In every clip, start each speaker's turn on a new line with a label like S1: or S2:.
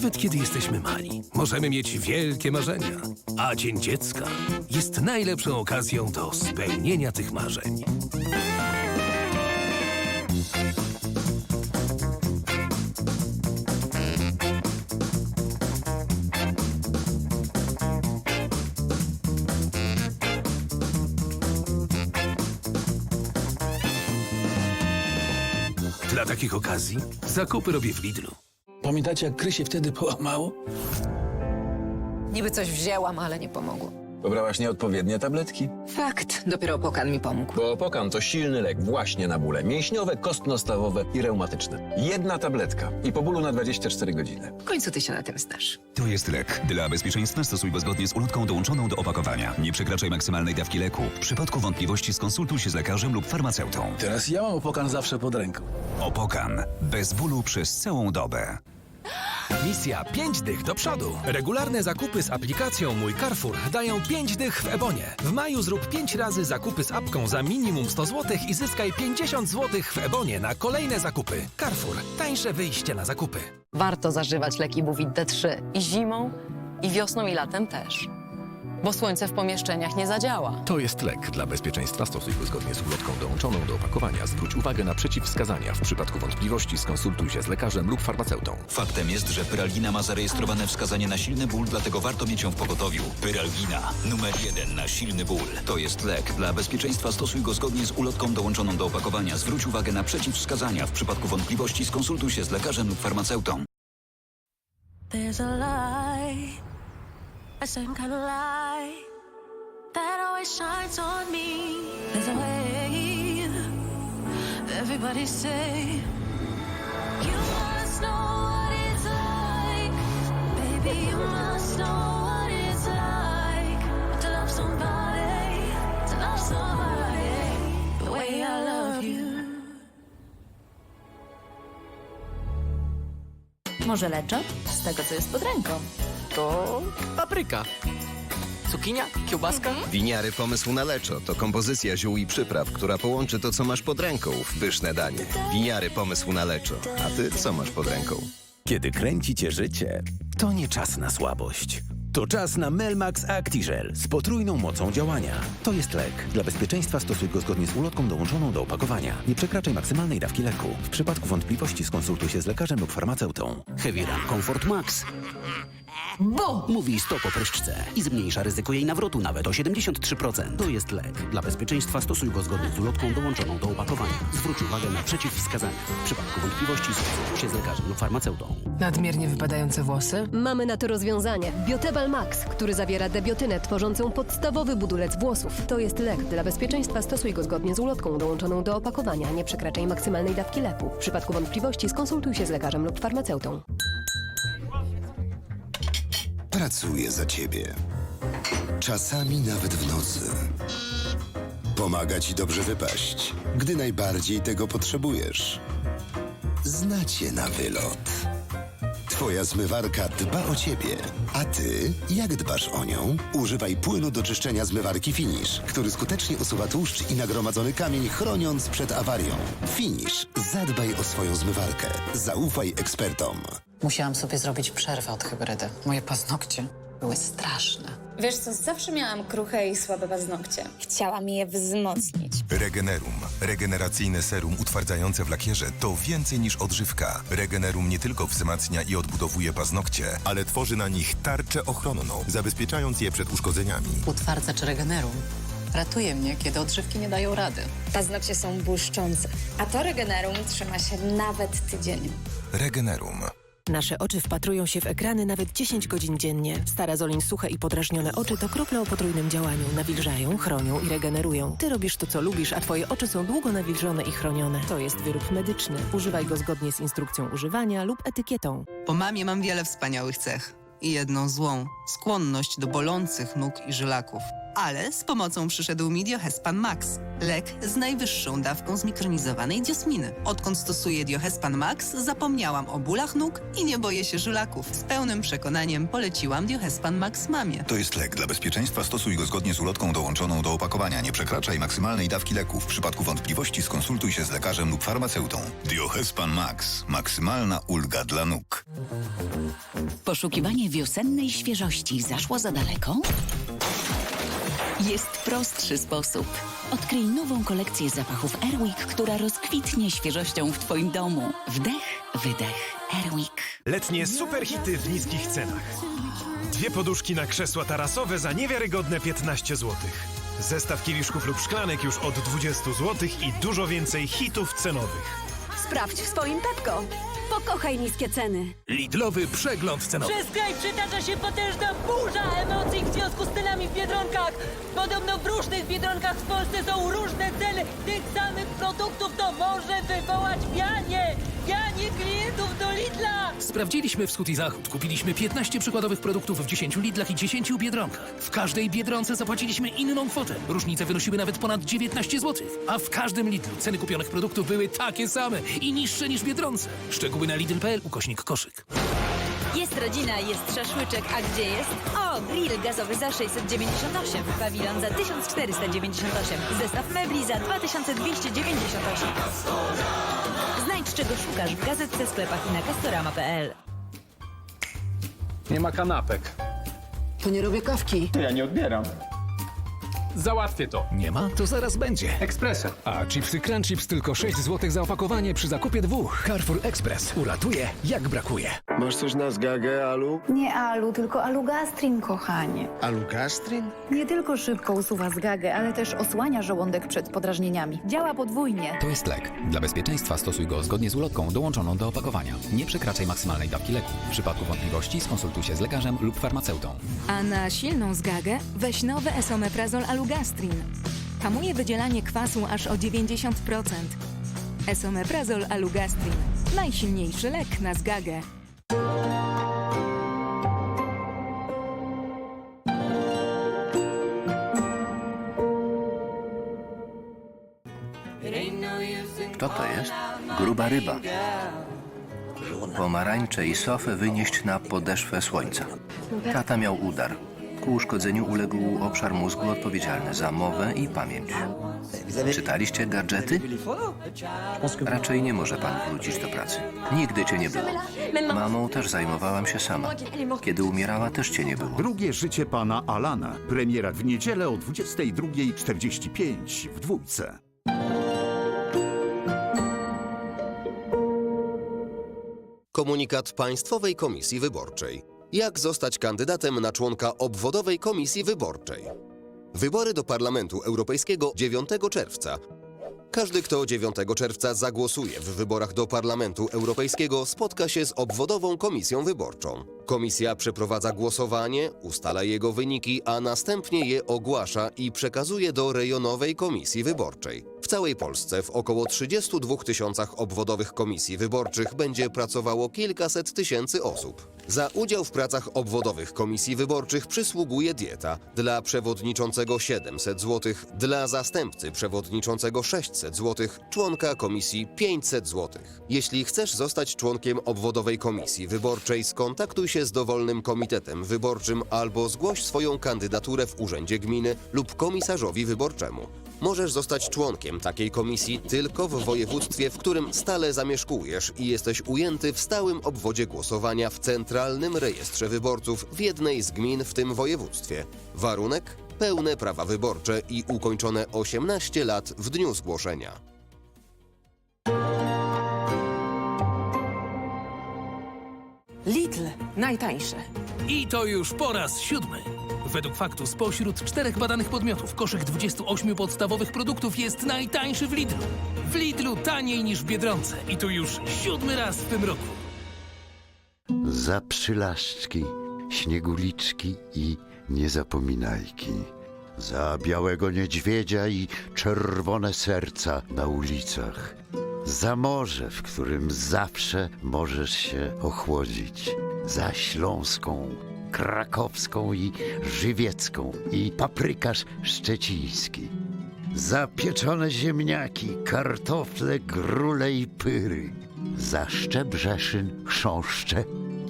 S1: Nawet kiedy jesteśmy mali, możemy mieć wielkie marzenia. A Dzień Dziecka jest najlepszą okazją do spełnienia tych marzeń. Dla takich okazji zakupy robię w Lidlu.
S2: Pamiętacie, jak Krysie wtedy połamało?
S3: Niby coś wzięłam, ale nie pomogło.
S4: Pobrałaś nieodpowiednie tabletki?
S3: Fakt, dopiero opokan mi pomógł.
S4: Bo Opokan to silny lek właśnie na bóle mięśniowe, kostnostawowe i reumatyczne. Jedna tabletka i po bólu na 24 godziny.
S3: W końcu ty się na tym znasz.
S5: To jest lek. Dla bezpieczeństwa stosuj go zgodnie z ulotką dołączoną do opakowania. Nie przekraczaj maksymalnej dawki leku. W przypadku wątpliwości skonsultuj się z lekarzem lub farmaceutą.
S2: Teraz ja mam opokan zawsze pod ręką.
S5: Opokan. Bez bólu przez całą dobę.
S1: Misja 5 dych do przodu. Regularne zakupy z aplikacją Mój Carrefour dają 5 dych w Ebonie. W maju zrób 5 razy zakupy z apką za minimum 100 zł i zyskaj 50 zł w Ebonie na kolejne zakupy. Carrefour. Tańsze wyjście na zakupy.
S3: Warto zażywać leki Buvit D3 i zimą, i wiosną, i latem też. Bo słońce w pomieszczeniach nie zadziała.
S6: To jest lek. Dla bezpieczeństwa stosuj go zgodnie z ulotką dołączoną do opakowania. Zwróć uwagę na przeciwwskazania. W przypadku wątpliwości skonsultuj się z lekarzem lub farmaceutą.
S5: Faktem jest, że Pyralgina ma zarejestrowane wskazanie na silny ból, dlatego warto mieć ją w pogotowiu. Pyralgina. Numer jeden na silny ból. To jest lek. Dla bezpieczeństwa stosuj go zgodnie z ulotką dołączoną do opakowania. Zwróć uwagę na przeciwwskazania. W przypadku wątpliwości skonsultuj się z lekarzem lub farmaceutą.
S7: There's a light, a certain kind of light that always shines on me. There's a everybody say, You must know what it's like. Baby, you must know.
S8: Może leczo? Z tego, co jest pod ręką.
S9: To papryka. Cukinia? Kiełbaska?
S10: Winiary pomysł na leczo to kompozycja ziół i przypraw, która połączy to, co masz pod ręką w pyszne danie. Winiary pomysł na leczo. A ty co masz pod ręką?
S11: Kiedy kręci cię życie, to nie czas na słabość. To czas na Melmax Actigel z potrójną mocą działania. To jest lek. Dla bezpieczeństwa stosuj go zgodnie z ulotką dołączoną do opakowania. Nie przekraczaj maksymalnej dawki leku. W przypadku wątpliwości skonsultuj się z lekarzem lub farmaceutą.
S9: Heavy Run Comfort Max. Bo! Mówi stop opryszczce i zmniejsza ryzyko jej nawrotu nawet o 73%. To jest lek. Dla bezpieczeństwa stosuj go zgodnie z ulotką dołączoną do opakowania. Zwróć uwagę na przeciwwskazania. W przypadku wątpliwości skonsultuj się z lekarzem lub farmaceutą.
S3: Nadmiernie wypadające włosy?
S12: Mamy na to rozwiązanie. Biotebal Max, który zawiera debiotynę tworzącą podstawowy budulec włosów. To jest lek. Dla bezpieczeństwa stosuj go zgodnie z ulotką dołączoną do opakowania. Nie przekraczaj maksymalnej dawki leku. W przypadku wątpliwości skonsultuj się z lekarzem lub farmaceutą.
S13: Pracuję za ciebie. Czasami nawet w nocy. Pomaga ci dobrze wypaść, gdy najbardziej tego potrzebujesz. Znacie na wylot. Twoja zmywarka dba o ciebie, a ty jak dbasz o nią? Używaj płynu do czyszczenia zmywarki Finish, który skutecznie usuwa tłuszcz i nagromadzony kamień, chroniąc przed awarią. Finish, zadbaj o swoją zmywarkę. Zaufaj ekspertom.
S3: Musiałam sobie zrobić przerwę od hybrydy. Moje paznokcie były straszne.
S8: Wiesz co, zawsze miałam kruche i słabe paznokcie. Chciałam je wzmocnić.
S6: Regenerum. Regeneracyjne serum utwardzające w lakierze to więcej niż odżywka. Regenerum nie tylko wzmacnia i odbudowuje paznokcie, ale tworzy na nich tarczę ochronną, zabezpieczając je przed uszkodzeniami.
S3: Utwardzacz Regenerum ratuje mnie, kiedy odżywki nie dają rady.
S8: Paznokcie są błyszczące, a to Regenerum trzyma się nawet tydzień.
S6: Regenerum.
S12: Nasze oczy wpatrują się w ekrany nawet 10 godzin dziennie. Starazolin suche i podrażnione oczy to krople o potrójnym działaniu. Nawilżają, chronią i regenerują. Ty robisz to, co lubisz, a twoje oczy są długo nawilżone i chronione. To jest wyrób medyczny. Używaj go zgodnie z instrukcją używania lub etykietą.
S3: Po mamie mam wiele wspaniałych cech. I jedną złą skłonność do bolących nóg i żylaków.
S14: Ale z pomocą przyszedł mi Diohespan Max. Lek z najwyższą dawką zmikronizowanej diosminy. Odkąd stosuję Diohespan Max, zapomniałam o bólach nóg i nie boję się żulaków. Z pełnym przekonaniem poleciłam Diohespan Max mamie.
S15: To jest lek. Dla bezpieczeństwa stosuj go zgodnie z ulotką dołączoną do opakowania. Nie przekraczaj maksymalnej dawki leku. W przypadku wątpliwości skonsultuj się z lekarzem lub farmaceutą. Diohespan Max. Maksymalna ulga dla nóg.
S16: Poszukiwanie wiosennej świeżości zaszło za daleko? Jest prostszy sposób. Odkryj nową kolekcję zapachów Airwick, która rozkwitnie świeżością w Twoim domu. Wdech, wydech. Airwick.
S17: Letnie superhity w niskich cenach. Dwie poduszki na krzesła tarasowe za niewiarygodne 15 zł. Zestaw kieliszków lub szklanek już od 20 zł i dużo więcej hitów cenowych.
S18: Sprawdź w swoim Pepko. Pokochaj niskie ceny.
S1: Lidlowy przegląd cenowy.
S19: Przez kraj przetacza się potężna burza emocji w związku z cenami w Biedronkach. Podobno w różnych Biedronkach w Polsce są różne ceny tych samych produktów. To może wywołać wianie, wianie klientów do Lidla.
S1: Sprawdziliśmy wschód i zachód. Kupiliśmy 15 przykładowych produktów w 10 Lidlach i 10 Biedronkach. W każdej Biedronce zapłaciliśmy inną kwotę. Różnice wynosiły nawet ponad 19 zł. A w każdym Lidlu ceny kupionych produktów były takie same i niższe niż w Biedronce. Szczegóły na lidl.pl ukośnik koszyk.
S18: Jest rodzina, jest szaszłyczek, a gdzie jest? O, grill gazowy za 698, pawilon za 1498, zestaw mebli za 2298. Znajdź czego szukasz w gazetce, sklepach i na castorama.pl.
S2: Nie ma kanapek.
S20: To nie robię kawki.
S2: To ja nie odbieram. Załatwię to.
S1: Nie ma? To zaraz będzie.
S2: Ekspresem.
S1: A chipsy Crunchips tylko 6 zł za opakowanie przy zakupie dwóch. Carrefour Express uratuje jak brakuje.
S21: Masz coś na zgagę, Alu?
S22: Nie alu, tylko alugastrin, kochanie.
S21: Alugastrin?
S22: Nie tylko szybko usuwa zgagę, ale też osłania żołądek przed podrażnieniami. Działa podwójnie.
S23: To jest lek. Dla bezpieczeństwa stosuj go zgodnie z ulotką dołączoną do opakowania. Nie przekraczaj maksymalnej dawki leku. W przypadku wątpliwości skonsultuj się z lekarzem lub farmaceutą.
S24: A na silną zgagę weź nowy esomeprazol alugastrin. Hamuje wydzielanie kwasu aż o 90%. Esomeprazol alugastrin. Najsilniejszy lek na zgagę.
S25: Kto to jest? Gruba ryba. Pomarańcze i sofę wynieść na podeszwę słońca. Tata miał udar. Ku uszkodzeniu uległ obszar mózgu odpowiedzialny za mowę i pamięć. Czytaliście gadżety? Raczej nie może pan wrócić do pracy. Nigdy cię nie było. Mamą też zajmowałam się sama. Kiedy umierała, też cię nie było.
S26: Drugie życie pana Alana. Premiera w niedzielę o 22.45 w dwójce.
S27: Komunikat Państwowej Komisji Wyborczej. Jak zostać kandydatem na członka obwodowej komisji wyborczej? Wybory do Parlamentu Europejskiego 9 czerwca. Każdy, kto 9 czerwca zagłosuje w wyborach do Parlamentu Europejskiego, spotka się z obwodową komisją wyborczą. Komisja przeprowadza głosowanie, ustala jego wyniki, a następnie je ogłasza i przekazuje do rejonowej komisji wyborczej. W całej Polsce w około 32 tysiącach obwodowych komisji wyborczych będzie pracowało kilkaset tysięcy osób. Za udział w pracach obwodowych komisji wyborczych przysługuje dieta. Dla przewodniczącego 700 zł, dla zastępcy przewodniczącego 600 zł, członka komisji 500 zł. Jeśli chcesz zostać członkiem obwodowej komisji wyborczej, skontaktuj się z dowolnym komitetem wyborczym albo zgłoś swoją kandydaturę w urzędzie gminy lub komisarzowi wyborczemu. Możesz zostać członkiem takiej komisji tylko w województwie, w którym stale zamieszkujesz i jesteś ujęty w stałym obwodzie głosowania w Centralnym Rejestrze Wyborców w jednej z gmin w tym województwie. Warunek? Pełne prawa wyborcze i ukończone 18 lat w dniu zgłoszenia.
S12: Najtańsze.
S1: I to już po raz siódmy. Według faktu spośród czterech badanych podmiotów koszyk 28 podstawowych produktów jest najtańszy w Lidlu. W Lidlu taniej niż w Biedronce. I to już siódmy raz w tym roku.
S28: Za przylaszczki, śnieguliczki i niezapominajki. Za białego niedźwiedzia i czerwone serca na ulicach. Za morze, w którym zawsze możesz się ochłodzić. Za śląską krakowską i żywiecką i paprykarz szczeciński. Zapieczone ziemniaki, kartofle, grule i pyry. Za Szczebrzeszyn, chrząszcze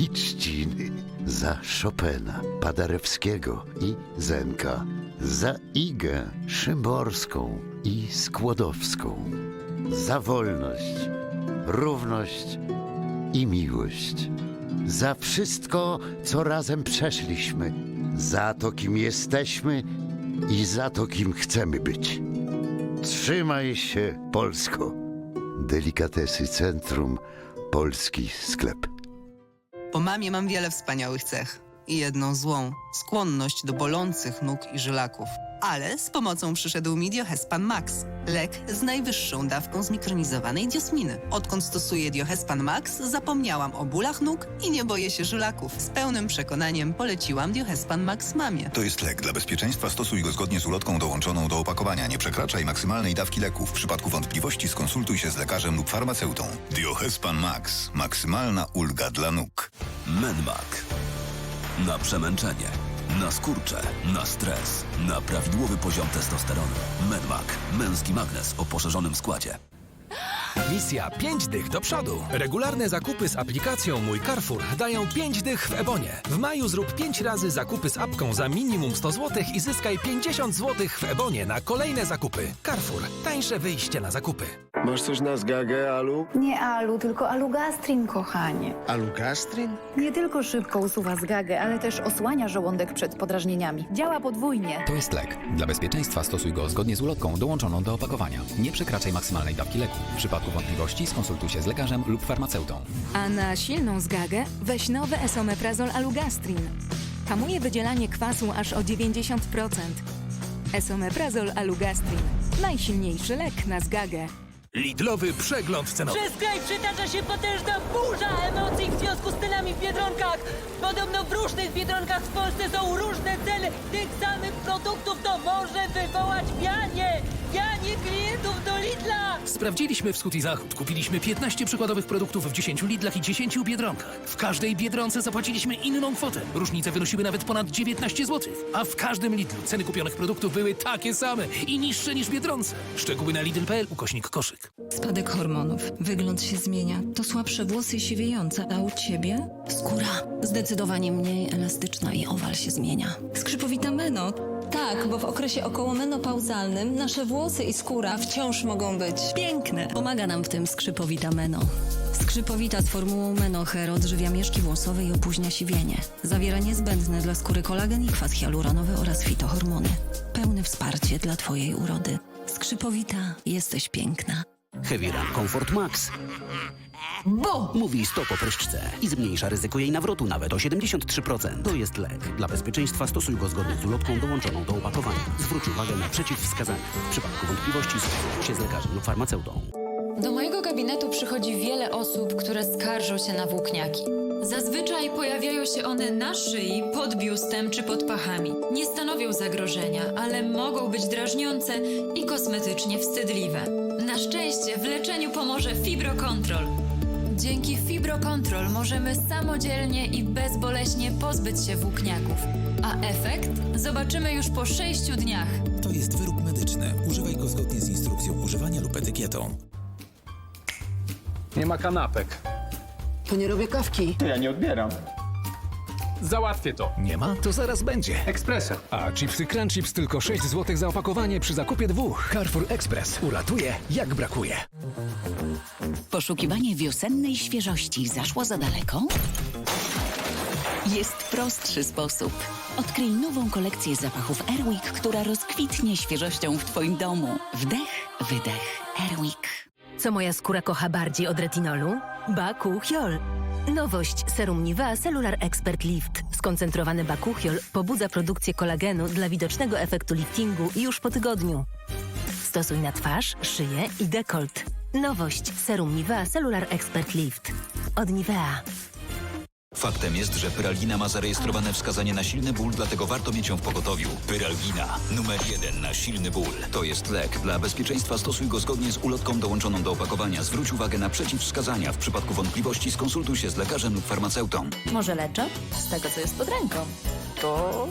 S28: i trzciny. Za Chopina, Paderewskiego i Zenka. Za Igę Szymborską i Skłodowską. Za wolność, równość i miłość. Za wszystko, co razem przeszliśmy. Za to, kim jesteśmy i za to, kim chcemy być. Trzymaj się, Polsko. Delikatesy Centrum Polski Sklep.
S14: Po mamie mam wiele wspaniałych cech. I jedną złą skłonność do bolących nóg i żylaków. Ale z pomocą przyszedł mi Diohespan Max. Lek z najwyższą dawką zmikronizowanej diosminy. Odkąd stosuję Diohespan Max, zapomniałam o bólach nóg i nie boję się żylaków. Z pełnym przekonaniem poleciłam Diohespan Max mamie.
S15: To jest lek. Dla bezpieczeństwa stosuj go zgodnie z ulotką dołączoną do opakowania. Nie przekraczaj maksymalnej dawki leków. W przypadku wątpliwości skonsultuj się z lekarzem lub farmaceutą. Diohespan Max. Maksymalna ulga dla nóg.
S29: Menmak. Na przemęczenie, na skurcze, na stres, na prawidłowy poziom testosteronu. Menmak. Męski magnes o poszerzonym składzie.
S1: Misja 5 dych do przodu. Regularne zakupy z aplikacją Mój Carrefour dają 5 dych w Ebonie. W maju zrób 5 razy zakupy z apką za minimum 100 zł i zyskaj 50 zł w Ebonie na kolejne zakupy. Carrefour. Tańsze wyjście na zakupy.
S21: Masz coś na zgagę, Alu?
S22: Nie Alu, tylko Alugastrin, kochanie.
S21: Alugastrin?
S22: Nie tylko szybko usuwa zgagę, ale też osłania żołądek przed podrażnieniami. Działa podwójnie.
S23: To jest lek. Dla bezpieczeństwa stosuj go zgodnie z ulotką dołączoną do opakowania. Nie przekraczaj maksymalnej dawki leku. W przypadku wątpliwości skonsultuj się z lekarzem lub farmaceutą.
S24: A na silną zgagę weź nowy esomeprazol Alugastrin. Hamuje wydzielanie kwasu aż o 90%. Esomeprazol Alugastrin. Najsilniejszy lek na zgagę.
S1: Lidlowy przegląd cenowy.
S19: Przez kraj przytacza się potężna burza emocji w związku z cenami w Biedronkach. Podobno w różnych Biedronkach w Polsce są różne ceny tych samych produktów. To może wywołać klientów do Lidla.
S1: Sprawdziliśmy wschód i zachód. Kupiliśmy 15 przykładowych produktów w 10 Lidlach i 10 Biedronkach. W każdej Biedronce zapłaciliśmy inną kwotę. Różnice wynosiły nawet ponad 19 zł. A w każdym Lidlu ceny kupionych produktów były takie same i niższe niż w Biedronce. Szczegóły na lidl.pl ukośnik koszyk.
S30: Spadek hormonów. Wygląd się zmienia. To słabsze włosy i siwiejące. A u ciebie?
S31: Skóra zdecydowanie mniej elastyczna i owal się zmienia.
S30: Skrzypowita meno.
S32: Tak, bo w okresie okołomenopauzalnym nasze włosy i skóra wciąż mogą być piękne.
S31: Pomaga nam w tym skrzypowita Meno. Skrzypowita z formułą Menoher odżywia mieszki włosowe i opóźnia siwienie. Zawiera niezbędny dla skóry kolagen i kwas hialuronowy oraz fitohormony. Pełne wsparcie dla Twojej urody. Skrzypowita, jesteś piękna.
S33: Heavy Run Comfort Max. Bo! Mówi stop opryszczce i zmniejsza ryzyko jej nawrotu nawet o 73%. To jest lek. Dla bezpieczeństwa stosuj go zgodnie z ulotką dołączoną do opakowania. Zwróć uwagę na przeciwwskazania. W przypadku wątpliwości skonsultuj się z lekarzem lub farmaceutą.
S34: Do mojego gabinetu przychodzi wiele osób, które skarżą się na włókniaki. Zazwyczaj pojawiają się one na szyi, pod biustem czy pod pachami. Nie stanowią zagrożenia, ale mogą być drażniące i kosmetycznie wstydliwe. Na szczęście w leczeniu pomoże Fibrocontrol. Dzięki Fibrocontrol możemy samodzielnie i bezboleśnie pozbyć się włókniaków. A efekt zobaczymy już po 6 dniach.
S35: To jest wyrób medyczny. Używaj go zgodnie z instrukcją używania lub etykietą.
S2: Nie ma kanapek.
S20: To nie robię kawki.
S2: To ja nie odbieram. Załatwię to.
S1: Nie ma? To zaraz będzie.
S2: Ekspresem.
S1: A chipsy Crunchips tylko 6 zł za opakowanie przy zakupie dwóch. Carrefour Express uratuje jak brakuje.
S16: Poszukiwanie wiosennej świeżości zaszło za daleko? Jest prostszy sposób. Odkryj nową kolekcję zapachów Airwick, która rozkwitnie świeżością w Twoim domu. Wdech, wydech. Airwick.
S36: Co moja skóra kocha bardziej od retinolu? Bakuchiol. Nowość serum Nivea Cellular Expert Lift. Skoncentrowany bakuchiol pobudza produkcję kolagenu dla widocznego efektu liftingu już po tygodniu. Stosuj na twarz, szyję i dekolt. Nowość serum Nivea Cellular Expert Lift. Od Nivea.
S37: Faktem jest, że Pyralgina ma zarejestrowane wskazanie na silny ból, dlatego warto mieć ją w pogotowiu. Pyralgina, numer jeden na silny ból. To jest lek. Dla bezpieczeństwa stosuj go zgodnie z ulotką dołączoną do opakowania. Zwróć uwagę na przeciwwskazania. W przypadku wątpliwości skonsultuj się z lekarzem lub farmaceutą.
S38: Może leczę? Z tego, co jest pod ręką. To